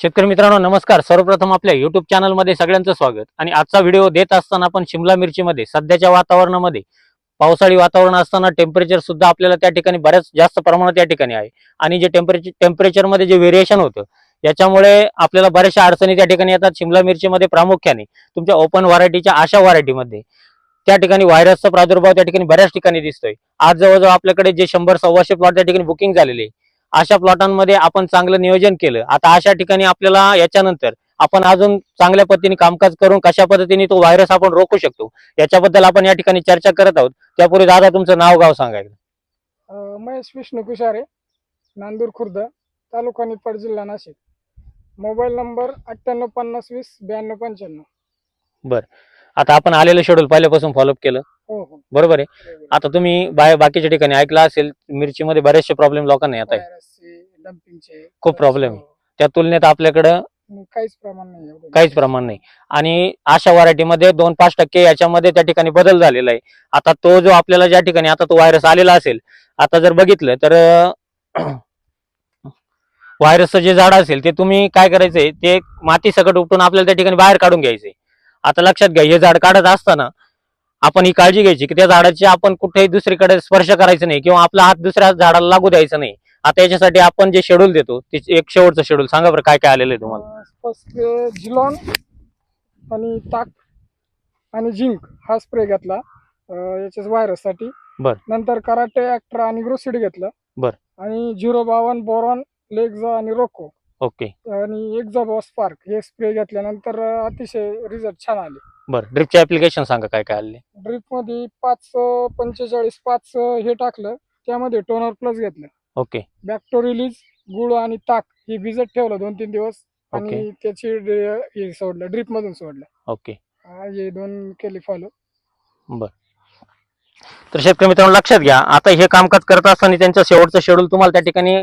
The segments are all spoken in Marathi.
शेतकरी मित्रांनो नमस्कार. सर्वप्रथम आपल्या युट्यूब चॅनलमध्ये सगळ्यांचं स्वागत. आणि आजचा व्हिडिओ देत असताना आपण शिमला मिरचीमध्ये सध्याच्या वातावरणामध्ये पावसाळी वातावरण असताना टेम्परेचर सुद्धा आपल्याला त्या ठिकाणी बऱ्याच जास्त प्रमाणात त्या ठिकाणी आहे. आणि जे टेम्परेचर टेम्परेचरमध्ये जे व्हेरिएशन होतं याच्यामुळे आपल्याला बऱ्याचशा अडचणी त्या ठिकाणी येतात शिमला मिरचीमध्ये प्रामुख्याने. तुमच्या ओपन व्हरायटीच्या अशा व्हरायटीमध्ये त्या ठिकाणी व्हायरसचा प्रादुर्भाव त्या ठिकाणी बऱ्याच ठिकाणी दिसतोय. आज जवळजवळ आपल्याकडे जे शंभर सव्वाशे प्लॉट त्या ठिकाणी बुकिंग झालेले आहे. अशा प्लॉटांमध्ये आपण चांगलं नियोजन केलं. आता अशा ठिकाणी आपल्याला याच्यानंतर आपण अजून चांगल्या पद्धतीने कामकाज करून कशा पद्धतीने तो व्हायरस आपण रोखू शकतो याच्याबद्दल आपण या ठिकाणी चर्चा करत आहोत. त्यापूर्वी दादा तुमचं नाव गाव सांगायचं अ, महेश विष्णू कुशारे नांदूर खुर्द तालुका निफाड जिल्हा नाशिक. मोबाईल नंबर अठ्ठ्याण्णव पन्नास वीस ब्याण्णव पंच्याण्णव. आता आपण आलेलं शेड्यूल पहिल्यापासून फॉलोअप केलं. बरोबर आहे. आता तुम्ही बाय बाकीच्या ठिकाणी ऐकलं असेल मिरचीमध्ये बरेचसे प्रॉब्लेम लोकांना येत आहे. खूप problem आहे. त्या तुलनेत आपल्याकडं काहीच प्रमाण नाही. काहीच प्रमाण नाही. आणि अशा व्हरायटीमध्ये दोन पाच टक्के याच्यामध्ये त्या ठिकाणी बदल झालेला आहे. आता तो जो आपल्याला ज्या ठिकाणी आता तो व्हायरस आलेला असेल आता जर बघितलं तर व्हायरसचं जे झाड असेल ते तुम्ही काय करायचंय ते माती सकट उपटून आपल्याला त्या ठिकाणी बाहेर काढून घ्यायचंय. आता लक्षात घ्या हे झाड काढत असताना आपण ही काळजी घ्यायची की त्या झाडाची आपण कुठेही दुसरीकडे स्पर्श करायचं नाही किंवा आपला हात दुसऱ्या झाडाला लागू द्यायचा नाही. आता याच्यासाठी आपण जे शेड्यूल देतो ते एक शेवटचं शेड्यूल सांगा बरं काय काय आलेलं आहे तुम्हाला? झिलॉन आणि ताक आणि झिंक हा स्प्रे घेतला अ, याच्याच व्हायरससाठी बर. नंतर कराटे ऍक्ट्रा आणि ग्रोसिड घेतलं. बर. आणि झिरो बावन बोरॉन लेगझा आणि रोको. ओके. आणि एक जॉब स्पार्क हे स्प्रे घेतल्यानंतर अं, अतिशय रिझल्ट छान आले. बरं ड्रिपचे ऍप्लिकेशन सांगा काय काय आले. ड्रिपमध्ये पाच अं, पंचेचाळीस पाच अं, हे टाकलं त्यामध्ये टोनर प्लस घेतलं. ओके. बॅक्टो रिलीज गुळ आणि ताक हे भिजत ठेवलं दोन तीन दिवस आणि त्याची हे सोडलं ड्रिप मधून सोडलं. ओके. हा, हे दोन केले फॉलो तर शेतकरी मित्रांनो लक्षात घ्या आता हे कामकाज करत असताना त्यांचं शेवटचं शेड्यूल तुम्हाला त्या ठिकाणी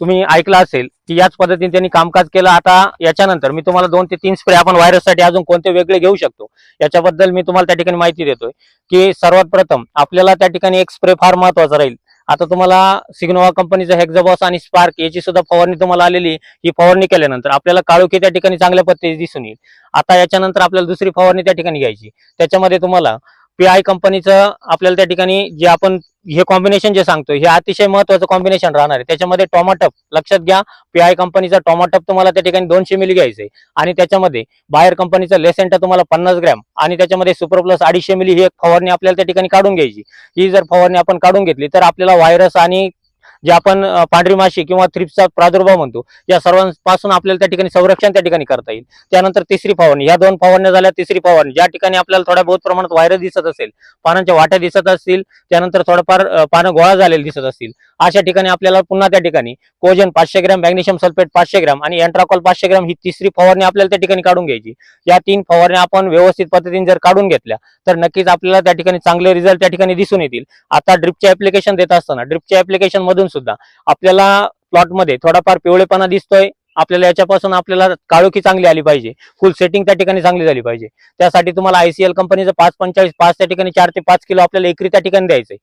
तुम्ही ऐकलं असेल की याच पद्धतीने त्यांनी कामकाज केलं. आता याच्यानंतर मी तुम्हाला दोन ते तीन स्प्रे आपण व्हायरससाठी अजून कोणते वेगळे घेऊ शकतो? याच्याबद्दल मी तुम्हाला त्या ठिकाणी माहिती देतोय. की सर्वात प्रथम आपल्याला त्या ठिकाणी एक स्प्रे फार महत्त्वाचा राहील. आता तुम्हाला सिग्नोवा कंपनीचं हेक्झाबॉस आणि स्पार्क याची सुद्धा फवारणी तुम्हाला आलेली ही फवारणी केल्यानंतर आपल्याला काळोखी त्या ठिकाणी चांगल्या पद्धतीने दिसून येईल. आता याच्यानंतर आपल्याला दुसरी फवारणी त्या ठिकाणी घ्यायची त्याच्यामध्ये तुम्हाला पी आय कंपनीचं आपल्याला त्या ठिकाणी जे आपण हे कॉम्बिनेशन जे सांगतो हे अतिशय महत्वाचं कॉम्बिनेशन राहणार आहे. त्याच्यामध्ये टोमॅटप लक्षात घ्या पी आय कंपनीचा टोमॅटप तुम्हाला त्या ठिकाणी दोनशे मिली घ्यायचंय. आणि त्याच्यामध्ये बाहेर कंपनीचं लेसेंटा तुम्हाला पन्नास ग्रॅम आणि त्याच्यामध्ये सुपर प्लस अडीचशे मिली ही एक फवारणी आपल्याला त्या ठिकाणी काढून घ्यायची. ही जर फवारणी आपण काढून घेतली तर आपल्याला व्हायरस आणि जे आपण पांढरी माशी किंवा थ्रिप्सचा प्रादुर्भाव म्हणतो या सर्वांपासून आपल्याला त्या ठिकाणी संरक्षण त्या ठिकाणी करता येईल. त्यानंतर तिसरी फवारणी या दोन फवारण्या झाल्या तिसरी फवारणी. ज्या ठिकाणी आपल्याला थोड्या बहुत प्रमाणात व्हायरस दिसत असेल पानांच्या वाट्या दिसत असतील त्यानंतर थोडंफार पानं गोळा झालेले दिसत असतील अशा ठिकाणी आपल्याला पुन्हा त्या ठिकाणी कोजन पाचशे ग्रॅम मॅग्नेशियम सल्फेट पाचशे ग्रॅम आणि एन्ट्राकॉल पाचशे ग्रॅम ही तिसरी फवारणी आपल्याला त्या ठिकाणी काढून घ्यायची. या तीन फवारण्या आपण व्यवस्थित पद्धतीने जर काढून घेतल्या तर नक्कीच आपल्याला त्या ठिकाणी चांगले रिझल्ट त्या ठिकाणी दिसून येतील. आता ड्रिपचे ऍप्लिकेशन देत असताना ड्रिपच्या ऍप्लिकेशन मधून सुद्धा आपल्याला प्लॉटमध्ये थोडाफार पिवळेपणा दिसतोय. आपल्याला याच्यापासून आपल्याला काळोखी चांगली आली पाहिजे. फुल सेटिंग त्या ठिकाणी चांगली झाली पाहिजे. त्यासाठी तुम्हाला आयसीएल कंपनीचं पाच पंचेचाळीस पाच त्या ठिकाणी चार ते पाच किलो आपल्याला एकरी त्या ठिकाणी द्यायचंय.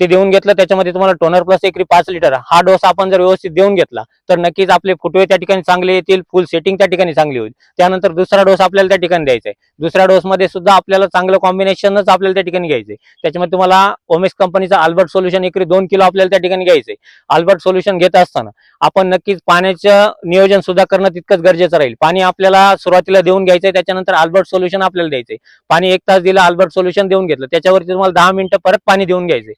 ते देऊन घेतलं त्याच्यामध्ये तुम्हाला टोनर प्लस एकरी पाच लिटर हा डोस आपण जर व्यवस्थित देऊन घेतला तर नक्कीच आपले फुटवे त्या ठिकाणी चांगले येतील फुल सेटिंग त्या ठिकाणी चांगली होईल. त्यानंतर दुसरा डोस आपल्याला त्या ठिकाणी द्यायचा आहे. दुसऱ्या डोस मध्ये सुद्धा आपल्याला चांगलं कॉम्बिनेशनच आपल्याला त्या ठिकाणी घ्यायचंय त्याच्यामध्ये तुम्हाला ओमेस कंपनीचा अल्बर्ट सोल्युशन एकरी दोन किलो आपल्याला त्या ठिकाणी घ्यायचंय अल्बर्ट सोल्युशन घेत असताना आपण नक्कीच पाण्याचं नियोजन सुद्धा करणं तितकंच गरजेचं राहील. पाणी आपल्याला सुरुवातीला देऊन घ्यायचंय त्याच्यानंतर अल्बर्ट सोल्युशन आपल्याला द्यायचंय पाणी एक तास दिलं अल्बर्ट सोल्युशन देऊन घेतलं. त्याच्यावरती तुम्हाला दहा मिनिटं परत पाणी देऊन घ्यायचंय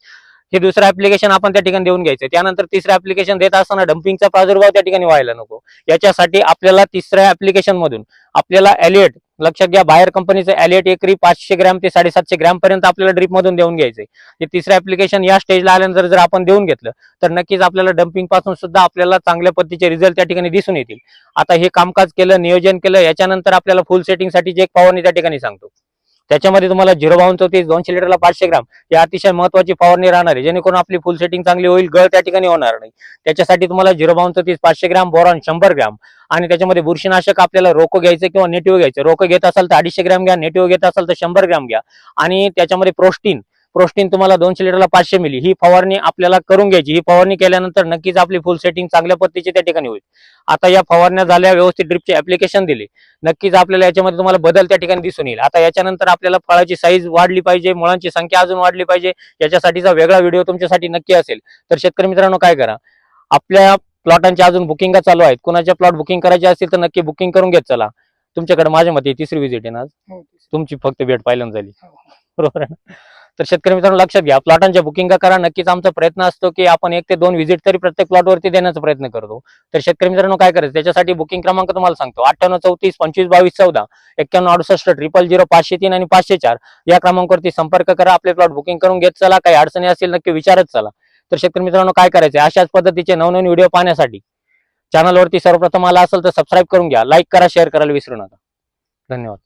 हे दुसरं ऍप्लिकेशन आपण त्या ठिकाणी देऊन घ्यायचं. त्यानंतर तिसरं ऍप्लिकेशन देत असताना डम्पिंगचा प्रादुर्भाव त्या ठिकाणी व्हायला नको. याच्यासाठी आपल्याला तिसऱ्या ऍप्लिकेशन मधून आपल्याला एलिएट लक्षात घ्या बाहेर कंपनीचं एलिएट एकरी पाचशे ग्रॅम ते साडेसातशे ग्रॅम पर्यंत आपल्याला ड्रीप मधून देऊन घ्यायचंय तिसरं ऍप्लिकेशन या स्टेजला आल्यानंतर जर आपण देऊन घेतलं तर नक्कीच आपल्याला डम्पिंगपासून सुद्धा आपल्याला चांगल्या पद्धतीचे रिझल्ट त्या ठिकाणी दिसून येतील. आता हे कामकाज केलं नियोजन केलं याच्यानंतर आपल्याला फुल सेटिंगसाठी एक फवारणी त्या ठिकाणी सांगतो. त्याच्यामध्ये तुम्हाला झिरो बावन चौतीस दोनशे लिटरला पाचशे ग्राम. ही अतिशय महत्वाची फवारणी राहणार आहे जेणेकरून आपली फुल सेटिंग चांगली होईल गळ त्या ठिकाणी होणार नाही. त्याच्यासाठी तुम्हाला झिरो बावन चौतीस पाचशे ग्राम बोरॉन शंभर ग्राम. आणि त्याच्यामध्ये बुरशीनाशक आपल्याला रोको घ्यायचं किंवा नेटिव्ह घ्यायचं. रोको घेत असाल तर अडीचशे ग्राम घ्या नेटिव्ह घेत असाल तर शंभर ग्राम घ्या. आणि त्याच्यामध्ये प्रोस्टीन प्रोस्टीन तुम्हाला दोनशे लिटरला पाचशे मिली. ही फवारणी आपल्याला करून घ्यायची. ही फवारणी केल्यानंतर नक्कीच आपली फुल सेटिंग चांगल्या पद्धतीची त्या ठिकाणी होईल. आता या फवारण्या झाल्या व्यवस्थित ड्रिपचे ऍप्लिकेशन दिले. नक्कीच आपल्याला याच्यामध्ये तुम्हाला बदल त्या ठिकाणी दिसून येईल. आता याच्यानंतर आपल्याला फळाची साईज वाढली पाहिजे मुळांची संख्या अजून वाढली पाहिजे. याच्यासाठीचा वेगळा व्हिडिओ तुमच्यासाठी नक्की असेल. तर शेतकरी मित्रांनो काय करा? आपल्या प्लॉटांच्या अजून बुकिंग चालू आहेत. कुणाच्या प्लॉट बुकिंग करायचे असतील तर नक्की बुकिंग करून घेत चला. तुमच्याकडे माझ्या मते तिसरी विजिट आहे ना. हो. तुमची फक्त भेट पहिल्यांदा झाली. हो. बरोबर आहे ना? तर शेतकरी मित्रांनो लक्षात घ्या प्लॉटांच्या बुकिंग करा नक्कीच आमचा प्रयत्न असतो की आपण एक ते दोन व्हिजिट तरी प्रत्येक प्लॉटवरती देण्याचा प्रयत्न करतो. तर शेतकरी मित्रांनो काय करायचं? त्याच्यासाठी बुकिंग क्रमांक तुम्हाला सांगतो. अठ्ठ्याण्णव चौतीस पंचवीस बावीस चौदा एक्क्याण्णव अडुसष्ट ट्रिपल झिरो पाचशे तीन आणि पाचशे चार या क्रमांकावरती संपर्क करा आपले प्लॉट बुकिंग करून घेत चला काही अडचणी असतील नक्की विचारत चला. तर शेतकरी मित्रांनो काय करायचं अशाच पद्धतीचे नवनवीन व्हिडिओ पाहण्यासाठी चॅनलवरती सर्वप्रथम आला असेल तर सबस्क्राईब करून घ्या लाईक करा शेअर करायला विसरू नका. धन्यवाद.